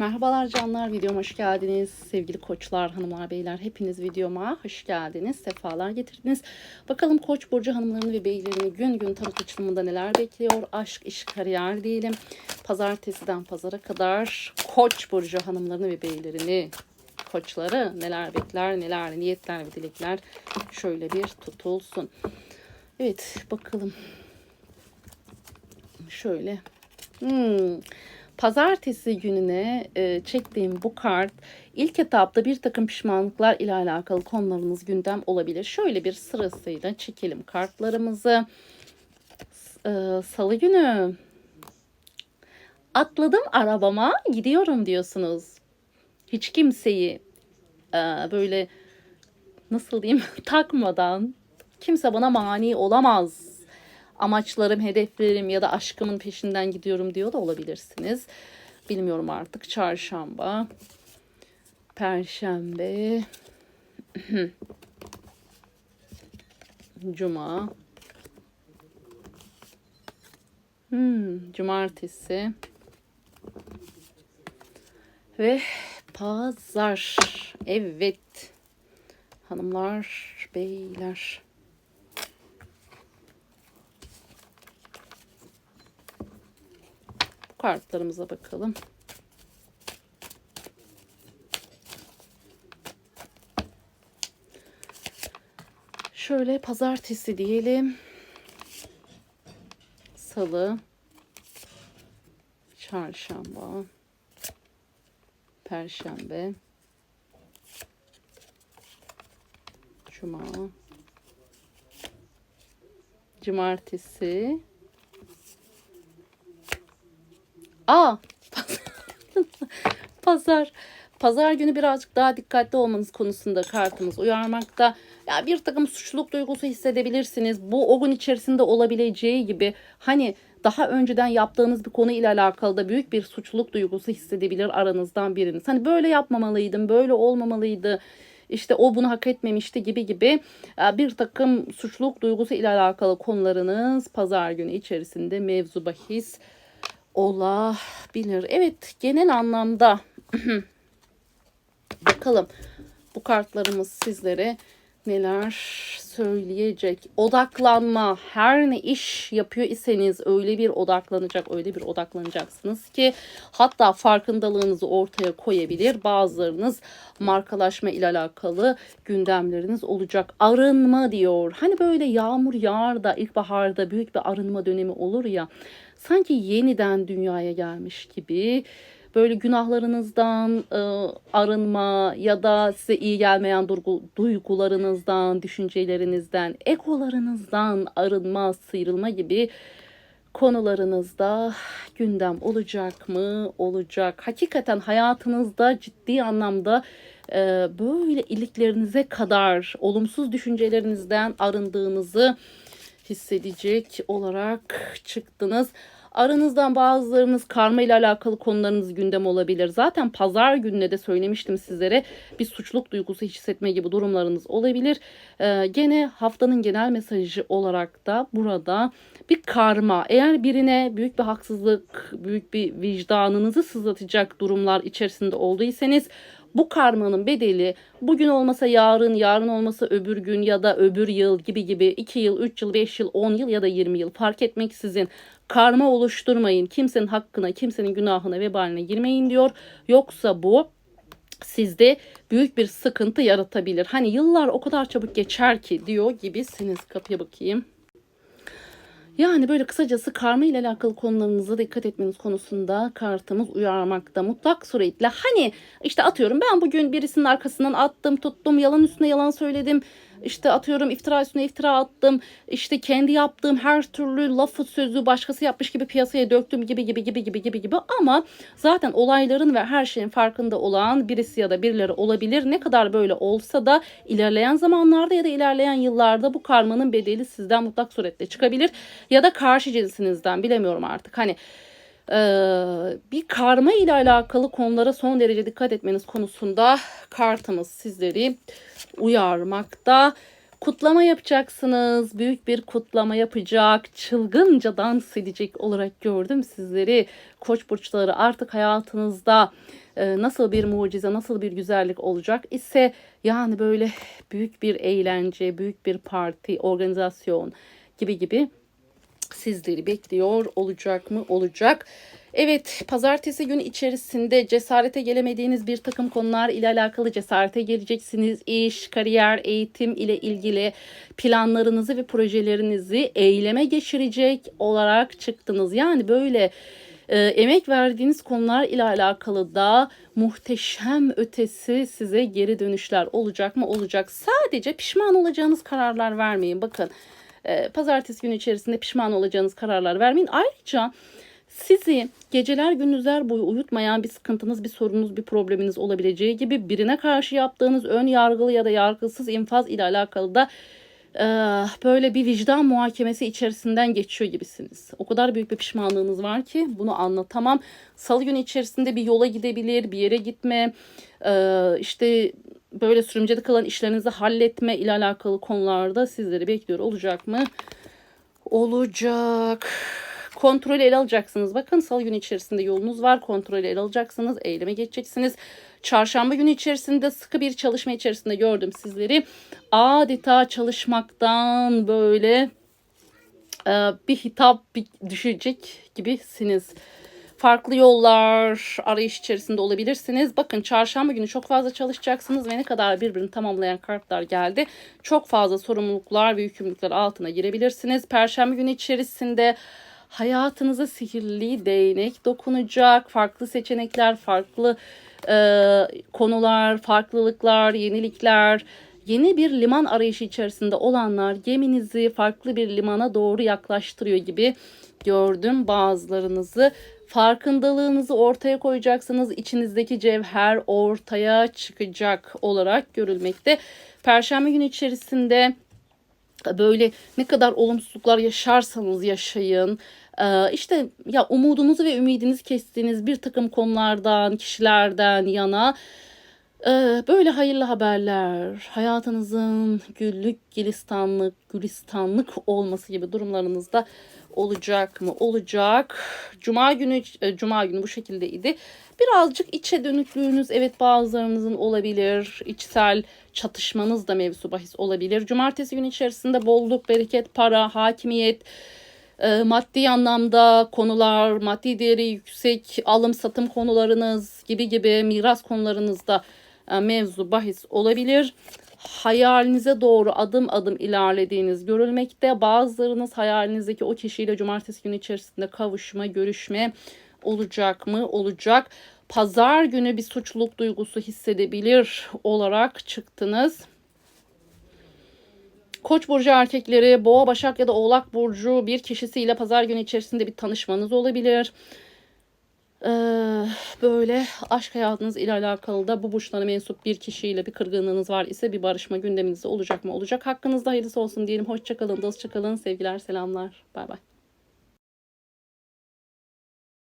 Merhabalar canlar, videoma hoş geldiniz. Sevgili koçlar, hanımlar, beyler hepiniz videoma hoş geldiniz. Sefalar getirdiniz. Bakalım koç burcu hanımlarını ve beylerini gün gün tarot açılımında neler bekliyor? Aşk, iş, kariyer diyelim. Pazartesiden pazara kadar koç burcu hanımlarını ve beylerini koçları neler bekler, neler niyetler ve dilekler şöyle bir tutulsun. Evet, bakalım. Şöyle. Hmm. Pazartesi gününe e, çektiğim bu kart ilk etapta bir takım pişmanlıklar ile alakalı konularınız gündem olabilir. Şöyle bir sırasıyla çekelim kartlarımızı. E, Salı günü atladım arabama gidiyorum diyorsunuz. Hiç kimseyi e, böyle nasıl diyeyim takmadan kimse bana mani olamaz amaçlarım, hedeflerim ya da aşkımın peşinden gidiyorum diyor da olabilirsiniz. Bilmiyorum artık. Çarşamba, Perşembe, Cuma, hmm, Cumartesi ve Pazar. Evet. Hanımlar, beyler. Kartlarımıza bakalım. Şöyle pazartesi diyelim. Salı, çarşamba, perşembe, cuma, cumartesi, Aa pazar. Pazar günü birazcık daha dikkatli olmanız konusunda kartımız uyarmakta. Ya bir takım suçluluk duygusu hissedebilirsiniz. Bu o gün içerisinde olabileceği gibi hani daha önceden yaptığınız bir konu ile alakalı da büyük bir suçluluk duygusu hissedebilir aranızdan biriniz. Hani böyle yapmamalıydım, böyle olmamalıydı işte o bunu hak etmemişti gibi gibi bir takım suçluluk duygusu ile alakalı konularınız pazar günü içerisinde mevzu bahis olabilir. Evet genel anlamda bakalım bu kartlarımız sizlere neler söyleyecek. Odaklanma her ne iş yapıyor iseniz öyle bir odaklanacak öyle bir odaklanacaksınız ki hatta farkındalığınızı ortaya koyabilir. Bazılarınız markalaşma ile alakalı gündemleriniz olacak. Arınma diyor. Hani böyle yağmur yağar da ilkbaharda büyük bir arınma dönemi olur ya sanki yeniden dünyaya gelmiş gibi böyle günahlarınızdan e, arınma ya da size iyi gelmeyen duygu, duygularınızdan, düşüncelerinizden, egolarınızdan arınma, sıyrılma gibi konularınızda gündem olacak mı? Olacak. Hakikaten hayatınızda ciddi anlamda e, böyle iliklerinize kadar olumsuz düşüncelerinizden arındığınızı hissedecek olarak çıktınız. Aranızdan bazılarınız karma ile alakalı konularınız gündem olabilir. Zaten pazar gününe de söylemiştim sizlere bir suçluluk duygusu hissetme gibi durumlarınız olabilir. Ee, gene haftanın genel mesajı olarak da burada bir karma. Eğer birine büyük bir haksızlık, büyük bir vicdanınızı sızlatacak durumlar içerisinde olduysanız bu karmanın bedeli bugün olmasa yarın, yarın olmasa öbür gün ya da öbür yıl gibi gibi 2 yıl, 3 yıl, 5 yıl, 10 yıl ya da 20 yıl fark etmeksizin karma oluşturmayın. Kimsenin hakkına, kimsenin günahına, vebaline girmeyin diyor. Yoksa bu sizde büyük bir sıkıntı yaratabilir. Hani yıllar o kadar çabuk geçer ki diyor gibisiniz. Kapıya bakayım. Yani böyle kısacası karma ile alakalı konularınıza dikkat etmeniz konusunda kartımız uyarmakta. Mutlak suretle hani işte atıyorum ben bugün birisinin arkasından attım tuttum yalan üstüne yalan söyledim işte atıyorum iftira üstüne iftira attım. İşte kendi yaptığım her türlü lafı sözü başkası yapmış gibi piyasaya döktüm gibi gibi gibi gibi gibi gibi ama zaten olayların ve her şeyin farkında olan birisi ya da birileri olabilir. Ne kadar böyle olsa da ilerleyen zamanlarda ya da ilerleyen yıllarda bu karmanın bedeli sizden mutlak suretle çıkabilir ya da karşı cinsinizden bilemiyorum artık. Hani bir karma ile alakalı konulara son derece dikkat etmeniz konusunda kartımız sizleri uyarmakta. Kutlama yapacaksınız. Büyük bir kutlama yapacak. Çılgınca dans edecek olarak gördüm sizleri. Koç burçları artık hayatınızda e, nasıl bir mucize, nasıl bir güzellik olacak ise yani böyle büyük bir eğlence, büyük bir parti, organizasyon gibi gibi sizleri bekliyor olacak mı? Olacak. Evet, pazartesi günü içerisinde cesarete gelemediğiniz bir takım konular ile alakalı cesarete geleceksiniz. İş, kariyer, eğitim ile ilgili planlarınızı ve projelerinizi eyleme geçirecek olarak çıktınız. Yani böyle e, emek verdiğiniz konular ile alakalı da muhteşem ötesi size geri dönüşler olacak mı? Olacak. Sadece pişman olacağınız kararlar vermeyin. Bakın e, pazartesi günü içerisinde pişman olacağınız kararlar vermeyin. Ayrıca sizi geceler gündüzler boyu uyutmayan bir sıkıntınız, bir sorununuz, bir probleminiz olabileceği gibi birine karşı yaptığınız ön yargılı ya da yargısız infaz ile alakalı da e, böyle bir vicdan muhakemesi içerisinden geçiyor gibisiniz. O kadar büyük bir pişmanlığınız var ki bunu anlatamam. Salı günü içerisinde bir yola gidebilir, bir yere gitme, e, işte böyle sürümcede kalan işlerinizi halletme ile alakalı konularda sizleri bekliyor olacak mı? Olacak. Kontrolü ele alacaksınız. Bakın salı günü içerisinde yolunuz var. Kontrolü ele alacaksınız. Eyleme geçeceksiniz. Çarşamba günü içerisinde sıkı bir çalışma içerisinde gördüm sizleri. Adeta çalışmaktan böyle e, bir hitap düşecek gibisiniz. Farklı yollar arayış içerisinde olabilirsiniz. Bakın çarşamba günü çok fazla çalışacaksınız ve ne kadar birbirini tamamlayan kartlar geldi. Çok fazla sorumluluklar ve yükümlülükler altına girebilirsiniz. Perşembe günü içerisinde hayatınıza sihirli değnek dokunacak. Farklı seçenekler, farklı e, konular, farklılıklar, yenilikler, yeni bir liman arayışı içerisinde olanlar geminizi farklı bir limana doğru yaklaştırıyor gibi gördüm bazılarınızı. Farkındalığınızı ortaya koyacaksınız. İçinizdeki cevher ortaya çıkacak olarak görülmekte. Perşembe günü içerisinde böyle ne kadar olumsuzluklar yaşarsanız yaşayın. Ee, işte ya umudunuzu ve ümidinizi kestiğiniz bir takım konulardan, kişilerden yana e, böyle hayırlı haberler, hayatınızın güllük, gülistanlık, gülistanlık olması gibi durumlarınızda olacak mı? Olacak. Cuma günü e, cuma günü bu şekildeydi. Birazcık içe dönüklüğünüz evet bazılarınızın olabilir. İçsel çatışmanız da mevzu bahis olabilir. Cumartesi günü içerisinde bolluk, bereket, para, hakimiyet, e, maddi anlamda konular, maddi değeri yüksek alım satım konularınız gibi gibi miras konularınızda e, mevzu bahis olabilir. Hayalinize doğru adım adım ilerlediğiniz görülmekte. Bazılarınız hayalinizdeki o kişiyle cumartesi günü içerisinde kavuşma, görüşme olacak mı? Olacak. Pazar günü bir suçluluk duygusu hissedebilir olarak çıktınız. Koç burcu erkekleri, boğa, başak ya da oğlak burcu bir kişisiyle pazar günü içerisinde bir tanışmanız olabilir. Ee, böyle aşk hayatınız ile alakalı da bu burçlara mensup bir kişiyle bir kırgınlığınız var ise bir barışma gündeminizde olacak mı? Olacak. Hakkınızda hayırlısı olsun diyelim. Hoşçakalın, dostçakalın. Sevgiler, selamlar. Bay bay.